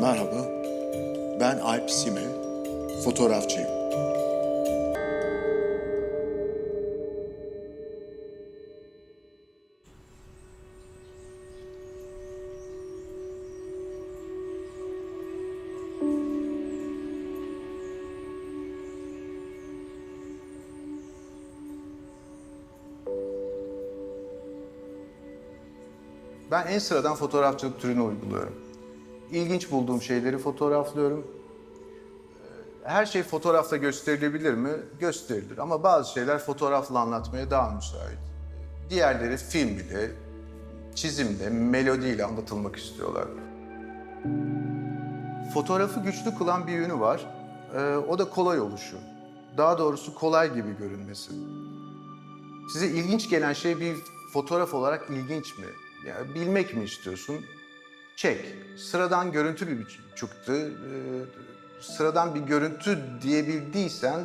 Merhaba, ben Alp Sime, fotoğrafçıyım. Ben en sıradan fotoğrafçılık türünü uyguluyorum. İlginç bulduğum şeyleri fotoğraflıyorum. Ee, Her şey fotoğrafla gösterilebilir mi? Gösterilir. Ama bazı şeyler fotoğrafla anlatmaya daha müsait. Diğerleri film ile, çizimle, melodiyle anlatılmak istiyorlar. Fotoğrafı güçlü kılan bir yönü var. Ee, o da kolay oluşu. Daha doğrusu kolay gibi görünmesi. Size ilginç gelen şey bir fotoğraf olarak ilginç mi? Ya bilmek mi istiyorsun? Çek. Sıradan görüntü bir çıktı. Ee, sıradan bir görüntü diyebildiysen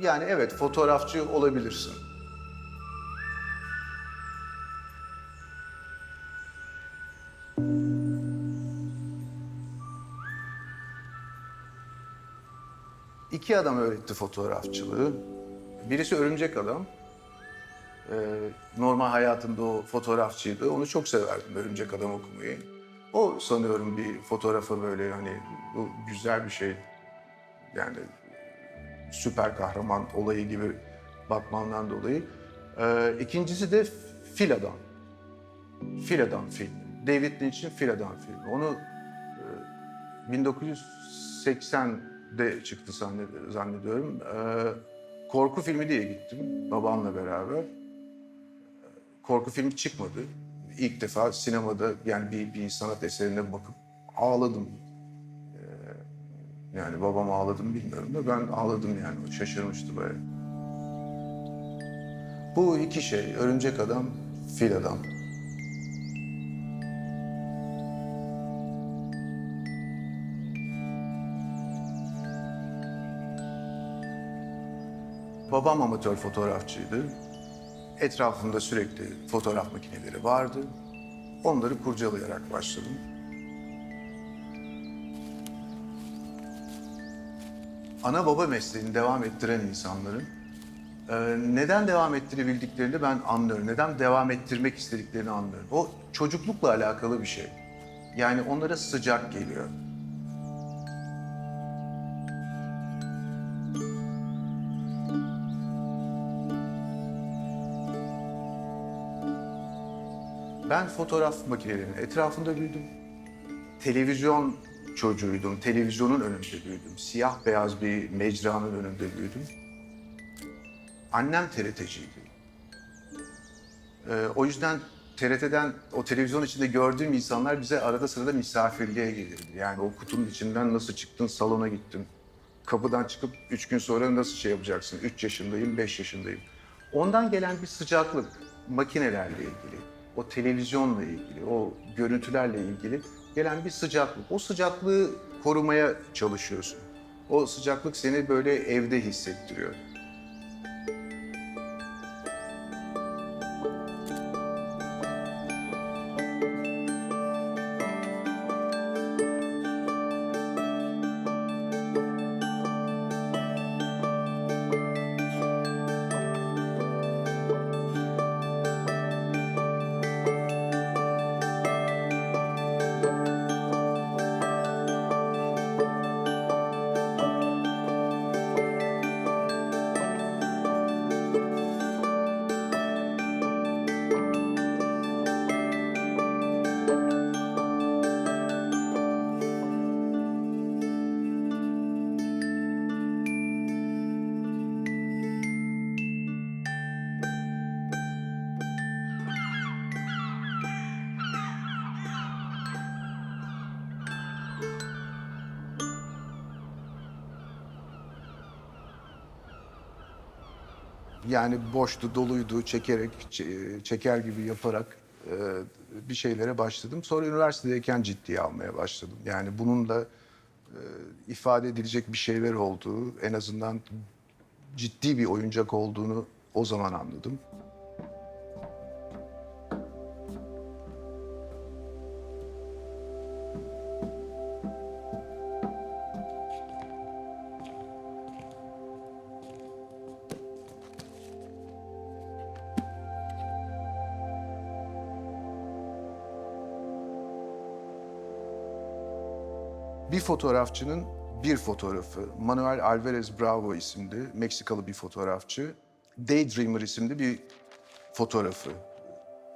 yani evet fotoğrafçı olabilirsin. İki adam öğretti fotoğrafçılığı. Birisi örümcek adam. Ee, normal hayatımda o fotoğrafçıydı. Onu çok severdim Örümcek Adam okumayı. O sanıyorum bir fotoğrafa böyle hani bu güzel bir şey. Yani süper kahraman olayı gibi bakmamdan dolayı. Ee, ikincisi de Fil Adam. Fil Adam filmi. David Lynch'in Fil Adam filmi. Onu e, 1980'de çıktı zanne- zannediyorum. Ee, korku filmi diye gittim babamla beraber korku filmi çıkmadı. İlk defa sinemada yani bir, bir sanat eserine bakıp ağladım. Ee, yani babam ağladı bilmiyorum da ben ağladım yani. Şaşırmıştı bayağı. Bu iki şey, örümcek adam, fil adam. Babam amatör fotoğrafçıydı. Etrafımda sürekli fotoğraf makineleri vardı. Onları kurcalayarak başladım. Ana baba mesleğini devam ettiren insanların e, neden devam ettirebildiklerini ben anlıyorum. Neden devam ettirmek istediklerini anlıyorum. O çocuklukla alakalı bir şey. Yani onlara sıcak geliyor. Ben fotoğraf makinelerinin etrafında büyüdüm. Televizyon çocuğuydum. Televizyonun önünde büyüdüm. Siyah beyaz bir mecranın önünde büyüdüm. Annem TRT'ciydi. Ee, o yüzden TRT'den o televizyon içinde gördüğüm insanlar bize arada sırada misafirliğe gelirdi. Yani o kutunun içinden nasıl çıktın salona gittin. Kapıdan çıkıp üç gün sonra nasıl şey yapacaksın? Üç yaşındayım, beş yaşındayım. Ondan gelen bir sıcaklık makinelerle ilgili, o televizyonla ilgili, o görüntülerle ilgili gelen bir sıcaklık. O sıcaklığı korumaya çalışıyorsun. O sıcaklık seni böyle evde hissettiriyor. Yani boştu, doluydu, çekerek, çeker gibi yaparak e, bir şeylere başladım. Sonra üniversitedeyken ciddiye almaya başladım. Yani bununla e, ifade edilecek bir şeyler olduğu, en azından ciddi bir oyuncak olduğunu o zaman anladım. Fotoğrafçının bir fotoğrafı, Manuel Alvarez Bravo isimli Meksikalı bir fotoğrafçı, Daydreamer isimli bir fotoğrafı.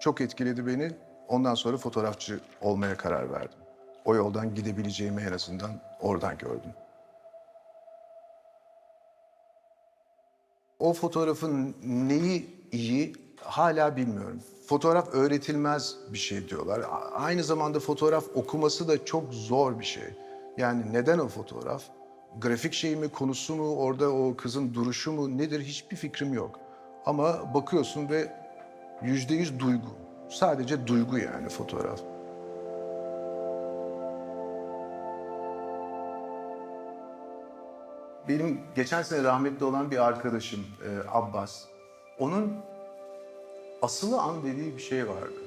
Çok etkiledi beni. Ondan sonra fotoğrafçı olmaya karar verdim. O yoldan gidebileceğimi en azından oradan gördüm. O fotoğrafın neyi iyi hala bilmiyorum. Fotoğraf öğretilmez bir şey diyorlar. Aynı zamanda fotoğraf okuması da çok zor bir şey. Yani neden o fotoğraf? Grafik şey mi, konusu mu, orada o kızın duruşu mu nedir hiçbir fikrim yok. Ama bakıyorsun ve yüzde yüz duygu. Sadece duygu yani fotoğraf. Benim geçen sene rahmetli olan bir arkadaşım e, Abbas. Onun asılı an dediği bir şey vardı.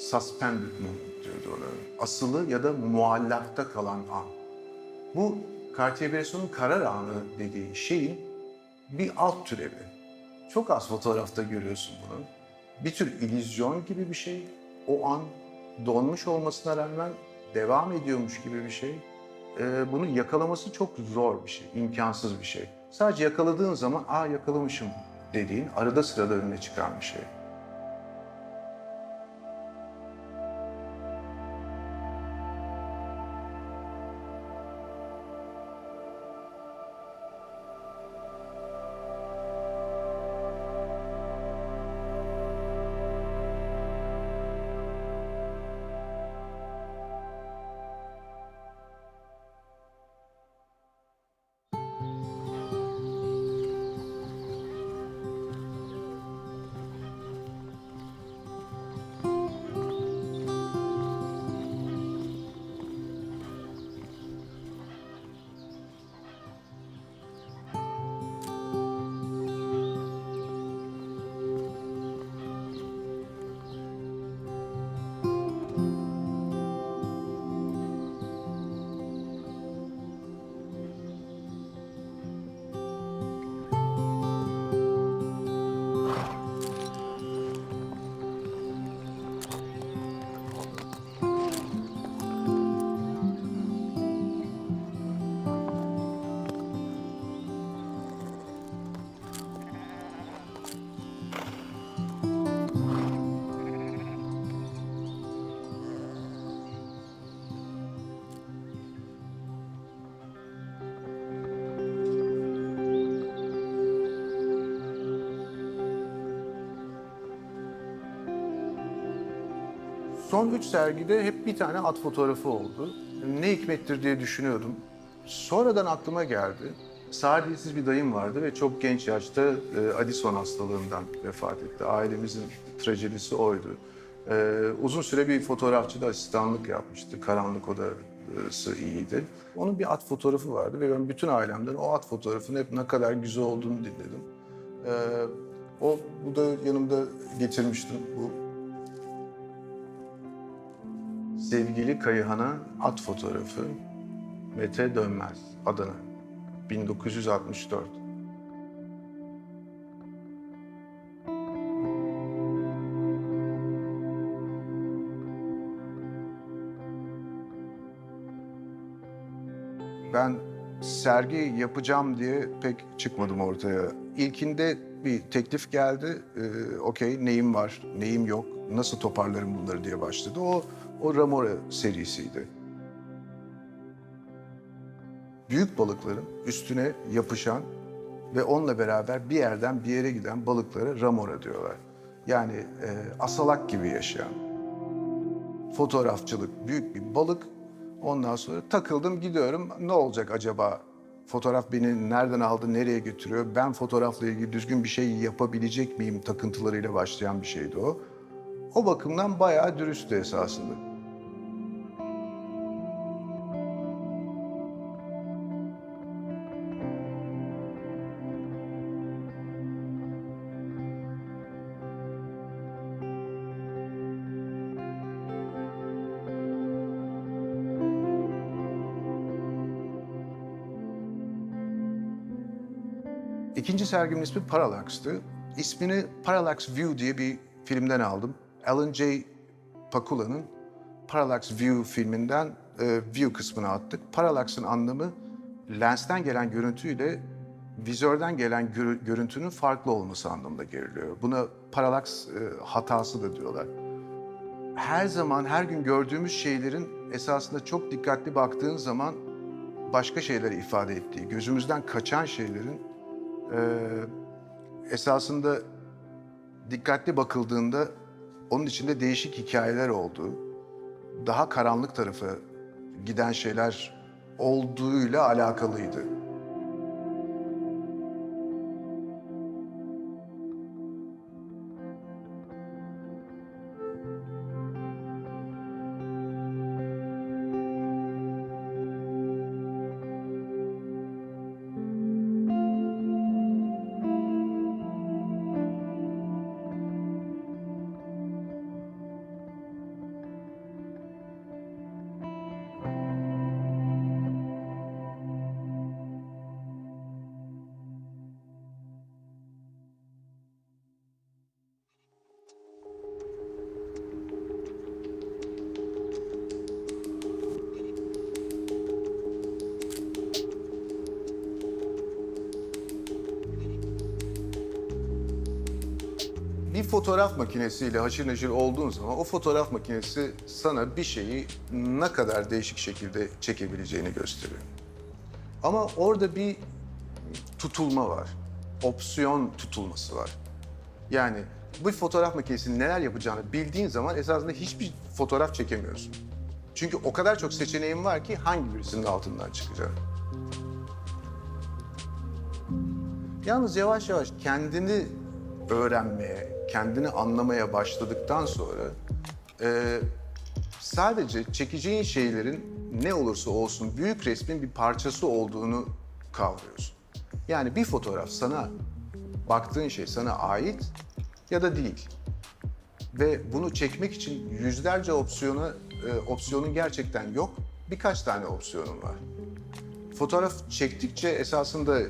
Suspended moment diyordu ona. Asılı ya da muallakta kalan an. Bu Cartier-Bresson'un karar anı dediği şeyin bir alt türevi. Çok az fotoğrafta görüyorsun bunu. Bir tür illüzyon gibi bir şey. O an donmuş olmasına rağmen devam ediyormuş gibi bir şey. Ee, bunu yakalaması çok zor bir şey, imkansız bir şey. Sadece yakaladığın zaman, aa yakalamışım dediğin, arada sırada önüne çıkan bir şey. Son üç sergide hep bir tane at fotoğrafı oldu. Ne hikmettir diye düşünüyordum. Sonradan aklıma geldi. Sağdiyesiz bir dayım vardı ve çok genç yaşta e, Addison hastalığından vefat etti. Ailemizin trajedisi oydu. E, uzun süre bir fotoğrafçıda asistanlık yapmıştı. Karanlık odası iyiydi. Onun bir at fotoğrafı vardı ve ben bütün ailemden o at fotoğrafının hep ne kadar güzel olduğunu dinledim. E, o, bu da yanımda getirmiştim. Bu Sevgili Kayıhan'a at fotoğrafı Mete Dönmez, Adana, 1964. Ben sergi yapacağım diye pek çıkmadım ortaya. İlkinde bir teklif geldi. Ee, Okey neyim var, neyim yok, nasıl toparlarım bunları diye başladı. O, o Ramora serisiydi. Büyük balıkların üstüne yapışan ve onunla beraber bir yerden bir yere giden balıklara Ramora diyorlar. Yani e, asalak gibi yaşayan fotoğrafçılık, büyük bir balık. Ondan sonra takıldım gidiyorum. Ne olacak acaba? Fotoğraf beni nereden aldı, nereye götürüyor? Ben fotoğrafla ilgili düzgün bir şey yapabilecek miyim? Takıntılarıyla başlayan bir şeydi o. O bakımdan bayağı dürüsttü esasında. İkinci sergimin ismi Parallax'tı. İsmini Parallax View diye bir filmden aldım. Alan J. Pakula'nın Parallax View filminden e, view kısmına attık. Parallax'ın anlamı lensten gelen görüntüyle vizörden gelen görü- görüntünün farklı olması anlamında geliyor. Buna parallax e, hatası da diyorlar. Her zaman, her gün gördüğümüz şeylerin esasında çok dikkatli baktığın zaman başka şeyleri ifade ettiği, gözümüzden kaçan şeylerin esasında dikkatli bakıldığında onun içinde değişik hikayeler olduğu, daha karanlık tarafı giden şeyler olduğuyla alakalıydı. Fotoğraf makinesiyle haşır neşir olduğun zaman o fotoğraf makinesi sana bir şeyi ne kadar değişik şekilde çekebileceğini gösteriyor. Ama orada bir tutulma var. Opsiyon tutulması var. Yani bu fotoğraf makinesinin neler yapacağını bildiğin zaman esasında hiçbir fotoğraf çekemiyorsun. Çünkü o kadar çok seçeneğin var ki hangi birisinin altından çıkacağını. Yalnız yavaş yavaş kendini öğrenmeye, kendini anlamaya başladıktan sonra e, sadece çekeceğin şeylerin ne olursa olsun büyük resmin bir parçası olduğunu kavruyorsun. Yani bir fotoğraf sana, baktığın şey sana ait ya da değil. Ve bunu çekmek için yüzlerce opsiyona, e, opsiyonun gerçekten yok. Birkaç tane opsiyonun var. Fotoğraf çektikçe esasında e,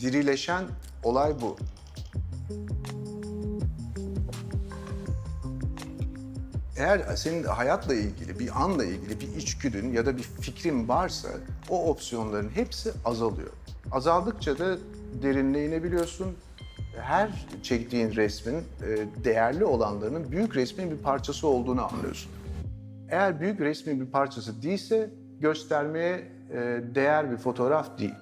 dirileşen olay bu. Eğer senin hayatla ilgili, bir anla ilgili bir içgüdün ya da bir fikrin varsa o opsiyonların hepsi azalıyor. Azaldıkça da derinliğe inebiliyorsun. Her çektiğin resmin e, değerli olanlarının büyük resmin bir parçası olduğunu anlıyorsun. Eğer büyük resmin bir parçası değilse göstermeye e, değer bir fotoğraf değil.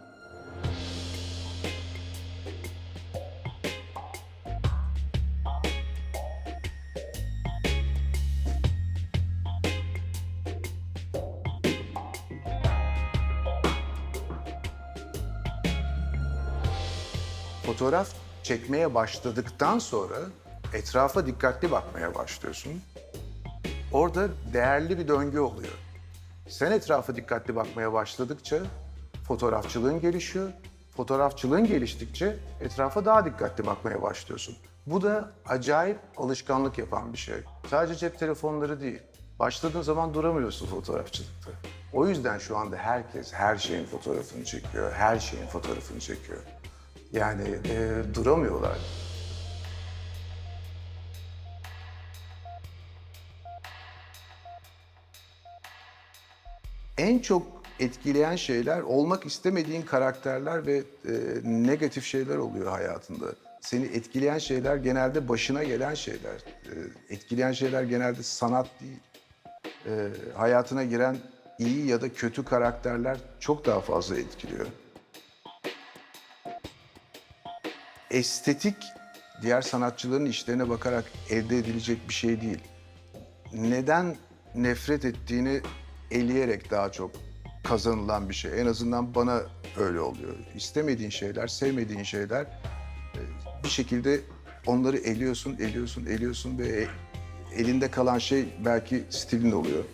Fotoğraf çekmeye başladıktan sonra etrafa dikkatli bakmaya başlıyorsun. Orada değerli bir döngü oluyor. Sen etrafa dikkatli bakmaya başladıkça fotoğrafçılığın gelişiyor. Fotoğrafçılığın geliştikçe etrafa daha dikkatli bakmaya başlıyorsun. Bu da acayip alışkanlık yapan bir şey. Sadece cep telefonları değil. Başladığın zaman duramıyorsun fotoğrafçılıkta. O yüzden şu anda herkes her şeyin fotoğrafını çekiyor, her şeyin fotoğrafını çekiyor. Yani e, duramıyorlar. En çok etkileyen şeyler olmak istemediğin karakterler ve e, negatif şeyler oluyor hayatında. Seni etkileyen şeyler genelde başına gelen şeyler. E, etkileyen şeyler genelde sanat değil. E, hayatına giren iyi ya da kötü karakterler çok daha fazla etkiliyor. Estetik diğer sanatçıların işlerine bakarak elde edilecek bir şey değil neden nefret ettiğini eleyerek daha çok kazanılan bir şey. En azından bana öyle oluyor. İstemediğin şeyler, sevmediğin şeyler e, bir şekilde onları eliyorsun, eliyorsun, eliyorsun ve e- elinde kalan şey belki stilin oluyor.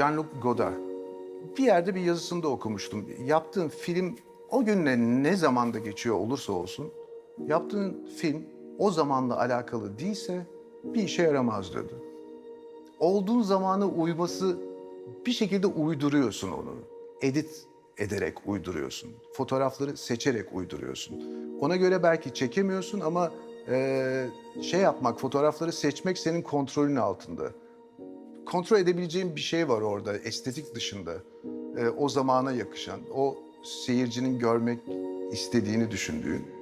Jean-Luc Godard. bir yerde bir yazısında okumuştum. Yaptığın film o günle ne zamanda geçiyor olursa olsun, yaptığın film o zamanla alakalı değilse bir işe yaramaz dedi. Olduğun zamana uyması bir şekilde uyduruyorsun onu. Edit ederek uyduruyorsun. Fotoğrafları seçerek uyduruyorsun. Ona göre belki çekemiyorsun ama eee, şey yapmak, fotoğrafları seçmek senin kontrolün altında kontrol edebileceğin bir şey var orada estetik dışında. Ee, o zamana yakışan, o seyircinin görmek istediğini düşündüğün.